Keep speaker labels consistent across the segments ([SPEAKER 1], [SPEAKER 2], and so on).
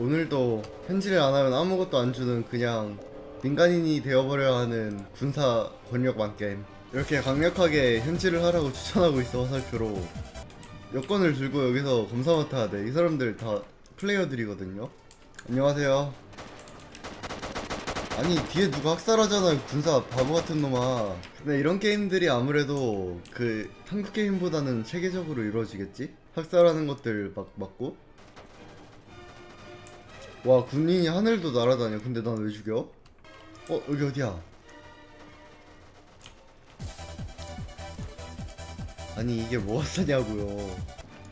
[SPEAKER 1] 오늘도 현질을 안 하면 아무것도 안 주는 그냥 민간인이 되어버려야 하는 군사 권력 만겜 이렇게 강력하게 현질을 하라고 추천하고 있어 화살표로 여권을 들고 여기서 검사 맡아야 돼. 이 사람들 다 플레이어들이거든요. 안녕하세요. 아니 뒤에 누가 학살하잖아 군사 바보 같은 놈아. 근데 이런 게임들이 아무래도 그 한국 게임보다는 체계적으로 이루어지겠지? 학살하는 것들 막 맞고. 와 군인이 하늘도 날아다녀. 근데 난 왜 죽여? 어 여기 어디야? 아니 이게 뭐가 싸냐고요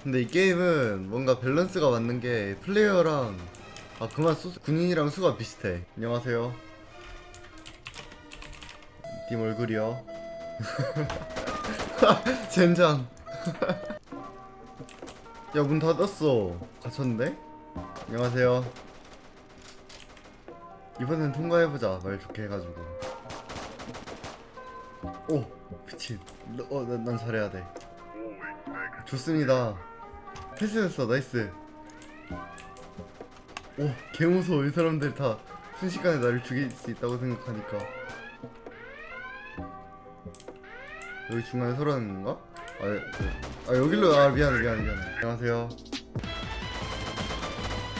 [SPEAKER 1] 근데 이 게임은 뭔가 밸런스가 맞는 게 플레이어랑 아 그만 수, 군인이랑 수가 비슷해 안녕하세요 님 얼굴이요 젠장 야 문 닫았어 갇혔는데? 안녕하세요 이번엔 통과해보자. 말 좋게 해가지고. 오 미친 어, 난, 난 잘해야 돼. 좋습니다. 패스했어. 나이스. 오 개무서워. 이 사람들 다 순식간에 나를 죽일 수 있다고 생각하니까. 여기 중간에 서라는 건가? 아, 예, 예. 아 여기로 아 미안해 미안해 미안해. 안녕하세요.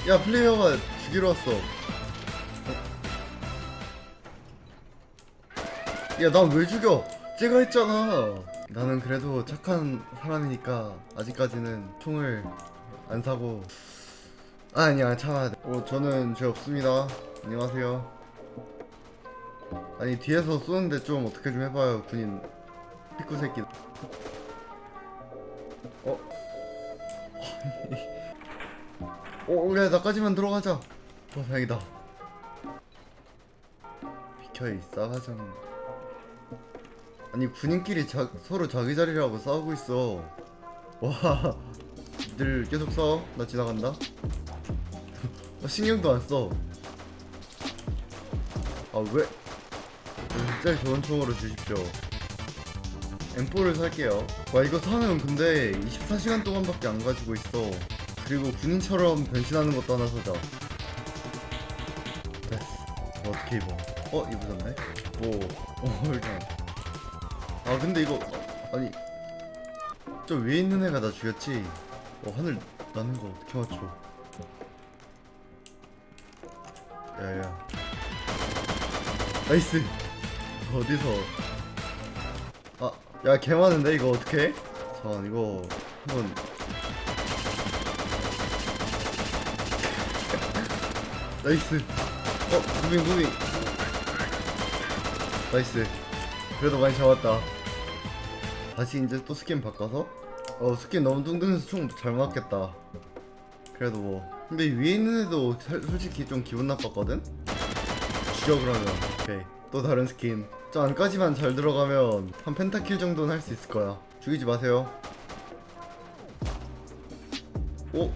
[SPEAKER 1] 야 플레이어가 죽이러 왔어 야난 왜 죽여? 쟤가 했잖아. 나는 그래도 착한 사람이니까 아직까지는 총을 안 사고. 아, 아니야 참아야 돼. 어, 저는 죄 없습니다. 안녕하세요. 아니 뒤에서 쏘는데 좀 어떻게 좀 해봐요 군인. 피쿠 새끼. 어? 어 그래 나까지만 들어가자. 어 다행이다. 비켜 이 싸가지는 아니 군인끼리 자, 서로 자기 자리라고 싸우고 있어. 와 니들 계속 싸워? 나 지나간다. 아, 신경도 안써. 아 왜? 진짜 좋은 총으로 주십시오. M4를 살게요. 와 이거 사면 근데 24시간 동안밖에 안 가지고 있어. 그리고 군인처럼 변신하는 것도 하나 사자. 됐어. 저 어떻게 입어? 어 입으셨네? 오 어, 일단 아 근데 이거 아니 저 위에 있는 애가 나 죽였지. 어 하늘 나는 거 어떻게 맞춰? 야야. 나이스! 어디서? 아야 개 많은데 이거 어떻게 잠깐 이거 한번. 나이스! 어 무빙 무빙. 나이스. 그래도 많이 잡았다 다시 이제 또 스킨 바꿔서? 어 스킨 너무 뚱뚱해서 총 잘 맞겠다. 그래도 뭐. 근데 위에 있는 애도 살- 솔직히 좀 기분 나빴거든? 죽여 그러면. 오케이. 또 다른 스킨. 저 안까지만 잘 들어가면 한 펜타킬 정도는 할 수 있을 거야. 죽이지 마세요. 어?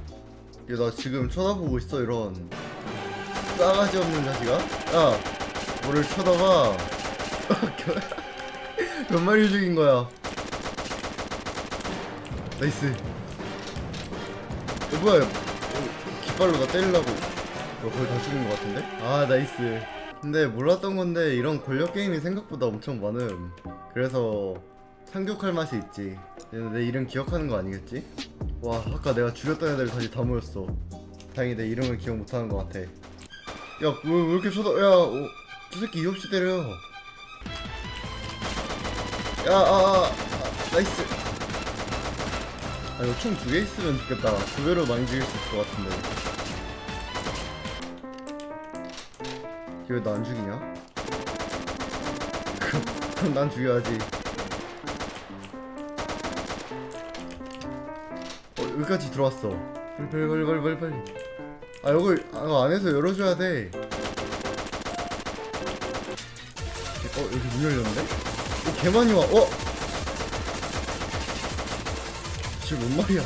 [SPEAKER 1] 얘나 지금 쳐다보고 있어 이런. 싸가지 없는 자식아? 야 뭐를 쳐다봐? 몇 마리 죽인 거야? 나이스. 어, 뭐야? 어, 깃발로 나 때리려고. 어, 거의 다 죽인 것 같은데? 아, 나이스. 근데 몰랐던 건데 이런 권력 게임이 생각보다 엄청 많음. 그래서 상격할 맛이 있지. 내 이름 기억하는 거 아니겠지? 와, 아까 내가 죽였던 애들 다시 다 모였어. 다행히 내 이름을 기억 못하는 것 같아. 야, 왜, 왜 이렇게 쳐다? 야, 어, 저 새끼 이없이 때려. 야, 아, 아, 아 나이스. 아, 이거 총 두 개 있으면 좋겠다. 두 배로 많이 죽일 수 있을 것 같은데. 이거 나안 죽이냐? 그럼, 난 죽여야지. 어, 여기까지 들어왔어. 빨리, 빨리, 빨리, 빨리, 빨리. 아, 이걸, 아, 안에서 열어줘야 돼. 어, 여기 문 열렸는데? 오, 개 많이 와. 어? 지금 뭔 말이야?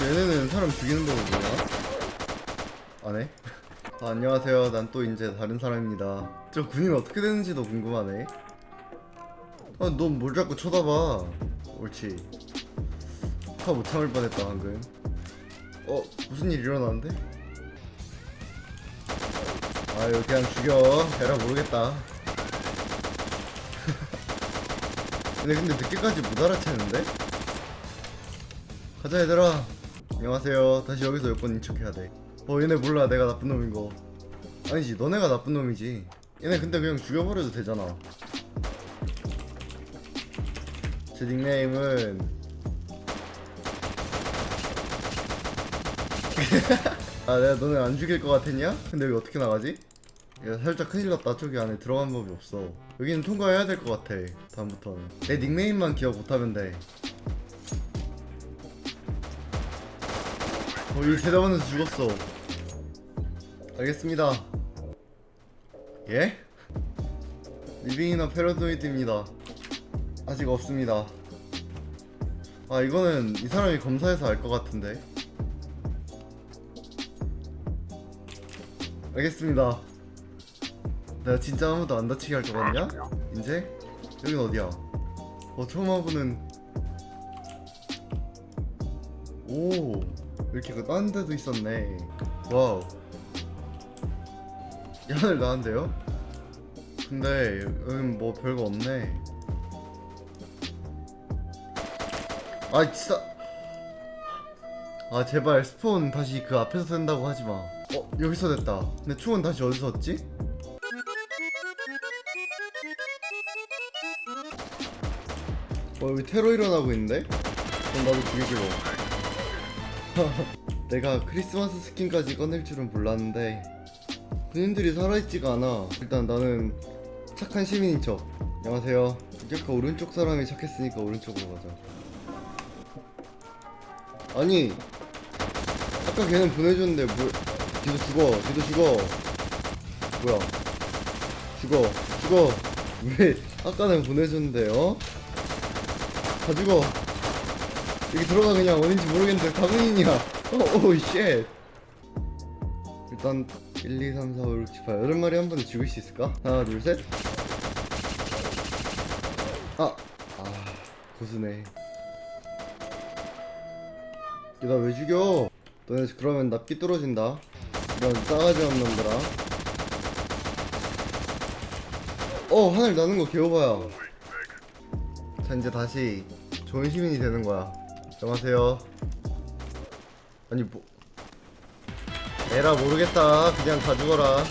[SPEAKER 1] 얘네는 사람 죽이는 법을 몰라? 안 해? 아, 안녕하세요. 난 또 이제 다른 사람입니다. 저 군인 어떻게 되는지도 궁금하네. 아, 넌 뭘 자꾸 쳐다봐. 옳지. 화 못 참을 뻔했다, 방금. 어 무슨 일 일어나는데? 아유 그냥 죽여 에라 모르겠다 근데 근데 늦게까지 못 알아채는데? 가자 얘들아. 안녕하세요. 다시 여기서 몇 번 인척해야 돼어 얘네 몰라. 내가 나쁜 놈인 거. 아니지. 너네가 나쁜 놈이지. 얘네 근데 그냥 죽여버려도 되잖아. 제 닉네임은 아 내가 너네 안 죽일 것 같았냐? 근데 여기 어떻게 나가지? 야 살짝 큰일 났다. 저기 안에 들어간 법이 없어. 여기는 통과해야 될 것 같아. 다음부터는. 내 닉네임만 기억 못하면 돼. 어, 여기 대답하면서 죽었어. 알겠습니다. 예? 리빙이나 패러노이드입니다. 아직 없습니다. 아 이거는 이 사람이 검사해서 알 것 같은데. 알겠습니다 내가 진짜 아무도 안 다치게 할 거거든요? 이제? 여긴 어디야? 어 처음 와보는 오 이렇게 그 다른 데도 있었네 와우 이 하늘 나는데요? 근데 여긴 뭐 별거 없네 아 진짜 아 제발 스폰 다시 그 앞에서 쓴다고 하지마 어 여기서 됐다 근데 총은 다시 어디서 얻지? 어 여기 테러 일어나고 있는데? 그럼 나도 죽이기로 내가 크리스마스 스킨까지 꺼낼 줄은 몰랐는데 군인들이 살아있지가 않아. 일단 나는 착한 시민인 척. 안녕하세요. 이제까 오른쪽 사람이 착했으니까 오른쪽으로 가자. 아니 아까 걔는 보내줬는데 뭐 뒤도 죽어 뒤도 죽어. 뭐야? 죽어 죽어. 왜 아까는 보내줬는데 어? 다 죽어 여기 들어가 그냥 어딘지 모르겠는데 가군인이야 어오 쉣 일단 1, 2, 3, 4, 5, 6, 7, 8 여덟 마리 한 번에 죽일 수 있을까? 하나 둘셋 아! 아 고수네 나 왜 죽여? 너네 그러면 나 삐뚤어진다 이런 싸가지 없는 놈들아 어 하늘 나는 거 개오바야 자 이제 다시 좋은 시민이 되는 거야. 안녕하세요. 아니 뭐 에라 모르겠다. 그냥 다 죽어라